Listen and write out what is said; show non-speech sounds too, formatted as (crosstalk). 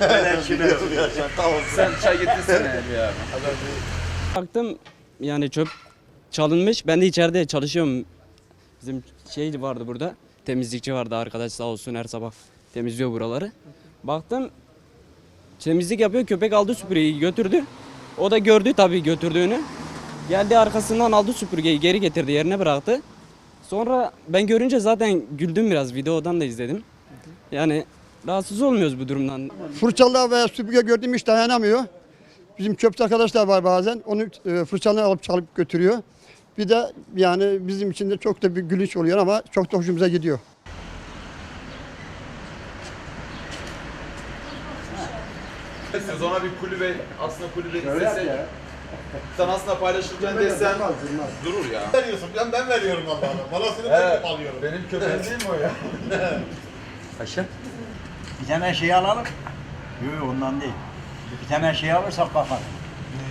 Ben biliyorum ya şaka olsun. Sen çay getirsene bir abi. Baktım yani çöp çalınmış. Ben de içeride çalışıyorum. Bizim şey vardı burada. Temizlikçi vardı arkadaş sağ olsun her sabah temizliyor buraları. Baktım temizlik yapıyor köpek aldı süpürgeyi götürdü. O da gördü tabii götürdüğünü. Geldi arkasından aldı süpürgeyi geri getirdi yerine bıraktı. Sonra ben görünce zaten güldüm biraz videodan da izledim. Yani rahatsız olmuyoruz bu durumdan. Fırçalığa veya süpürge gördüğüm hiç dayanamıyor. Bizim çöpçü arkadaşlar var bazen. Onu e, alıp çalıp götürüyor. Bir de yani bizim için de çok da bir gülünç oluyor ama çok da hoşumuza gidiyor. Siz ona bir kulübe, aslında kulübe istesek. Sen aslında paylaşırken desen durur ya. veriyorsun? Ben, ben veriyorum Allah'ına. Parasını ben alıyorum. Benim köpeğim değil mi o ya? (laughs) Paşa. Bir tane şey alalım. Yok ondan değil. Bir tane şey alırsak bakalım.